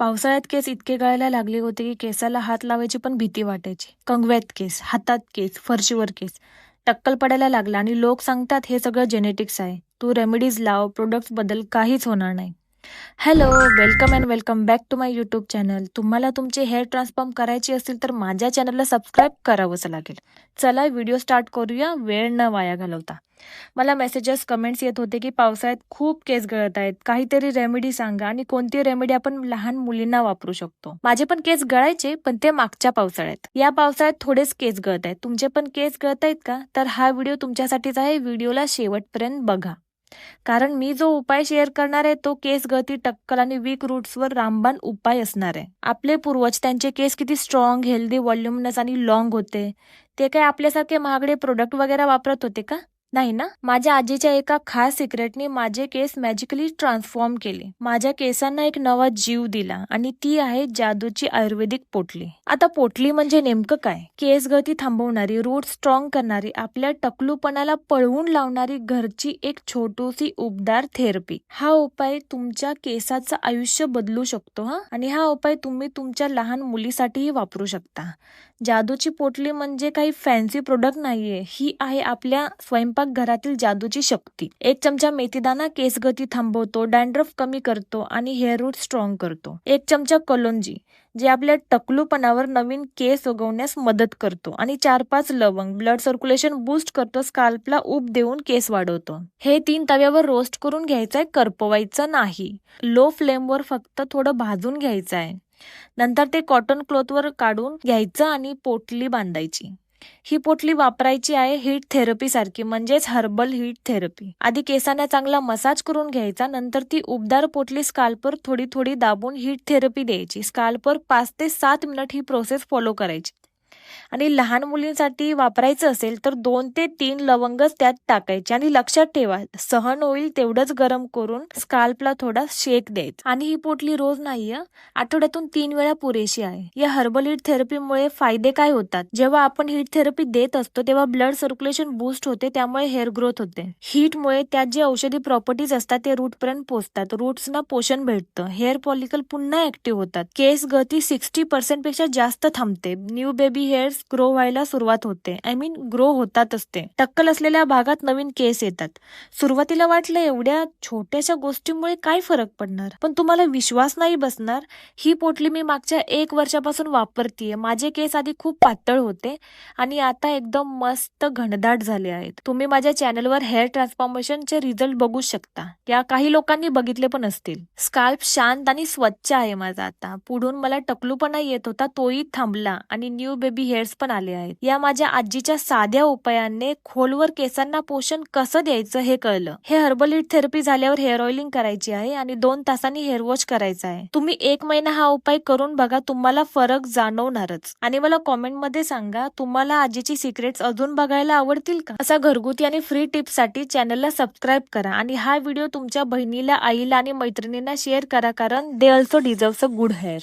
पावसाळ्यात केस इतके गळायला लागले होते की केसाला हात लावायची पण भीती वाटायची. कंगव्यात केस हातात केस फरशीवर केस. टक्कल पडायला लागला आणि लोक सांगतात हे सगळं जेनेटिक्स आहे. तू रेमेडीज लाव प्रोडक्ट्सबद्दल काहीच होणार नाही. Hello welcome and welcome back to my YouTube channel तुम्हाला तुमचे हेअर ट्रान्सफॉर्म करायची असतील तर माझ्या चॅनलला सबस्क्राईब करावंच लागेल. चला व्हिडिओ स्टार्ट करूया. वेळ न वाया घालवता. मला मेसेजेस कमेंट्स येत होते की पावसाळ्यात खूप केस गळत आहेत. काहीतरी रेमेडी सांगा आणि कोणती रेमेडी आपण लहान मुलींना वापरू शकतो? माझे पण केस गळायचे पण ते मागच्या पावसाळ्यात. या पावसाळ्यात थोडेच केस गळत आहेत. तुमचे पण केस गळत आहेत का? तर हा व्हिडिओ तुमच्यासाठीच आहे. व्हिडिओला शेवटपर्यंत बघा. कारण मी जो उपाय शेअर करणार आहे तो केस गळती टक्कल आणि वीक रूट्सवर रामबाण उपाय असणार आहे. आपले पूर्वज त्यांचे केस किती स्ट्रॉंग हेल्दी व्हॉल्युमनस आणि लॉंग होते. ते काय आपल्यासारखे महागडे प्रोडक्ट वगैरे वापरत होते का? नाही ना? माझ्या आजीच्या एका खास सिक्रेटने माझे केस मॅजिकली ट्रान्सफॉर्म केले. माझ्या केसांना एक नवा जीव दिला आणि ती आहे जादूची आयुर्वेदिक पोटली. आता पोटली म्हणजे नेमकं काय? केस गळती थांबवणारी रूट स्ट्रॉंग करणारी आपल्या टकलूपणाला पळवून लावणारी घरची एक छोटूसी उबदार थेरपी हा उपाय तुमच्या केसाचं आयुष्य बदलू शकतो हा? आणि हा उपाय तुम्ही तुमच्या लहान मुलीसाठीही वापरू शकता. जादूची पोटली म्हणजे काही फॅन्सी प्रोडक्ट नाहीये. ही आहे आपल्या स्वयंपाक घरातील जादूची शक्ती. एक चमचा मेथीदाना केस गती थांबवतो डॅन्ड्रफ कमी करतो आणि हेअर रूट स्ट्रॉंग करतो. एक चमचा कलोंजी जे आपल्या टकलूपणावर नवीन केस उगवण्यास मदत करतो आणि चार पाच लवंग ब्लड सर्क्युलेशन बूस्ट करतो स्काल्पला उब देऊन केस वाढवतो. हे तीन तव्यावर रोस्ट करून घ्यायचंय करपवायचं नाही. लो फ्लेमवर फक्त थोडं भाजून घ्यायचं आहे नंतर ते कॉटन क्लॉथवर काढून घ्यायचं आणि पोटली बांधायची. ही पोटली वापरायची आहे हीट थेरपी सारखी म्हणजेच हर्बल हीट थेरपी. आधी केसांना चांगला मसाज करून घ्यायचा नंतर ती उबदार पोटली स्काल्पर थोडी थोडी दाबून हीट थेरपी द्यायची. स्काल्पर पाच ते सात मिनिट ही प्रोसेस फॉलो करायची. आणि लहान मुलींसाठी वापरायचं असेल तर दोन ते तीन लवंगच त्यात टाकायचे. आणि लक्षात ठेवा सहन होईल तेवढंच गरम करून स्काल्पला थोडा शेक द्यायचा. आणि ही पोटली रोज नाही आठवड्यातून तीन वेळा पुरेशी आहे. या हर्बल हिट थेरपीमुळे फायदे काय होतात? जेव्हा आपण हिट थेरपी देत असतो तेव्हा ब्लड सर्क्युलेशन बूस्ट होते त्यामुळे हेअर ग्रोथ होते. हीटमुळे त्यात जे औषधी प्रॉपर्टीज असतात ते रूट पर्यंत पोहोचतात रूट्सना पोषण भेटतं. हेअर पॉलिकल पुन्हा ऍक्टिव्ह होतात. केस गती सिक्स्टी पर्सेंटपेक्षा जास्त थांबते. न्यू बेबी हेअर्स ग्रो व्हायला सुरुवात होते. आय मीन ग्रो होतात असते. टक्कल असलेल्या भागात नवीन केस येतात. सुरुवातीला वाटलं एवढ्या छोट्याशा गोष्टीमुळे काय फरक पडणार? पण तुम्हाला विश्वास नाही बसणार. ही पोटली मी मागच्या एक वर्षापासून वापरतीये. माझे केस आधी खूप पातळ होते आणि आता एकदम मस्त घनदाट झाले आहेत. तुम्ही माझ्या चॅनलवर हेअर ट्रान्सफॉर्मेशनचे रिझल्ट बघू शकता. या काही लोकांनी बघितले पण असतील. स्काल्प शांत आणि स्वच्छ आहे माझा आता. पुढून मला टकलूपणा येत होता. तोही थांबला आणि न्यू बेबी हेअर्स पण आले आहेत. या माझ्या आजीच्या साध्या उपायाने खोलवर केसांना पोषण कसं द्यायचं हे कळलं. हे हर्बल हिट थेरपी झाल्यावर हेअर ऑइलिंग करायची आहे आणि दोन तासांनी हेअर वॉश करायचा आहे. तुम्ही एक महिना हा उपाय करून बघा तुम्हाला फरक जाणवणारच. आणि मला कॉमेंटमध्ये सांगा तुम्हाला आजीची सिक्रेट्स अजून बघायला आवडतील का? असा घरगुती आणि फ्री टिप्ससाठी चॅनलला सबस्क्राईब करा आणि हा व्हिडिओ तुमच्या बहिणीला आईला आणि मैत्रिणींना शेअर करा कारण they also deserves a good hair